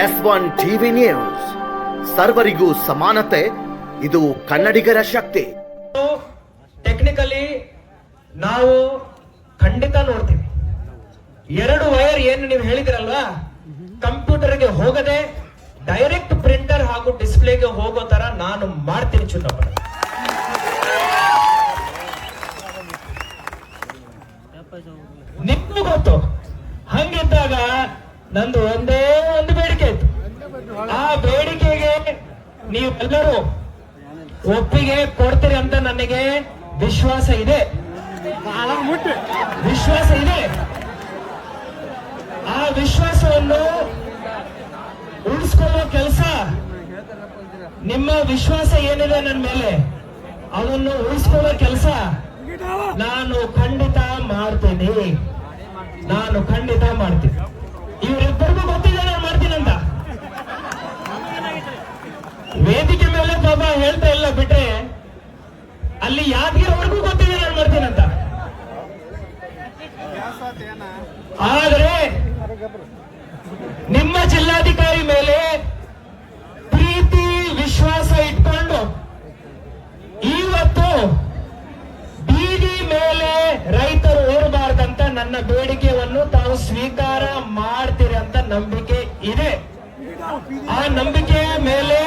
S one TV news. ಸರ್ವರಿಗೂ ಸಮಾನತೆ, ಇದು ಕನ್ನಡಿಗರ ಶಕ್ತಿ. ಟೆಕ್ನಿಕಲಿ ನಾವು ಖಂಡಿತ ನೋಡ್ತೀವಿ. ಎರಡು ವೈರ್ ಏನು ನೀವು ಹೇಳಿದಿರಲ್ವಾ? ಕಂಪ್ಯೂಟರ್ಗೆ ಹೋಗದೆ ಡೈರೆಕ್ಟ್ ಪ್ರಿಂಟರ್ ಹಾಗೂ ಡಿಸ್ಪ್ಲೇಗೆ ಹೋಗೋ ತರ ನಾನು ಮಾಡ್ತೀನಿ ಚುನಾವಣೆ ನಿಮ್ಗೂ ಗೊತ್ತು. ಹಂಗಿದ್ದಾಗ ನಂದು ಒಂದೇ ಒಂದು ಬೇಡಿಕೆ ಇತ್ತು ಆ ಬೇಡಿಕೆಗೆ ನೀವೆಲ್ಲರೂ ಒಪ್ಪಿಗೆ ಕೊಡ್ತೀರಿ ಅಂತ ನನಗೆ ವಿಶ್ವಾಸ ಇದೆ. ವಿಶ್ವಾಸ ಇದೆ. ಆ ವಿಶ್ವಾಸವನ್ನು ಉಳಿಸ್ಕೊಳ್ಳೋ ಕೆಲಸ ನಿಮ್ಮ ವಿಶ್ವಾಸ ಏನಿದೆ ನನ್ನ ಮೇಲೆ, ಅದನ್ನು ಉಳಿಸ್ಕೊಳ್ಳೋ ಕೆಲಸ ನಾನು ಖಂಡಿತ ಮಾಡ್ತೀನಿ. ನಾನು ಖಂಡಿತ ಮಾಡ್ತೀನಿ ಗೊತ್ತಿದೆ ನಾನು ಮಾಡ್ತೀನಂತ ವೇದಿಕೆ ಮೇಲೆ ಪಾಪ ಹೇಳ್ತಾ ಇಲ್ಲ ಬಿಟ್ರೆ ಅಲ್ಲಿ ಯಾದಗಿರಿವರೆಗೂ ಗೊತ್ತಿದೆ ನಾನು ಮಾಡ್ತೀನಂತ ಆದರೆ ನಿಮ್ಮ ಜಿಲ್ಲಾಧಿಕಾರಿ ಮೇಲೆ ಪ್ರೀತಿ, ವಿಶ್ವಾಸ ಇಟ್ಕೊಂಡು ಇವತ್ತು ಬೀದಿ ಮೇಲೆ ರೈತರು ಓಡಬಾರ್ದಂತ ನನ್ನ ಬೇಡಿಕೆಯನ್ನು ತಾವು ಸ್ವೀಕಾರ ಮಾಡ್ತೀರಿ ಅಂತ ನಂಬಿಕೆ ಇದೆ. ಆ ನಂಬಿಕೆಯ ಮೇಲೆ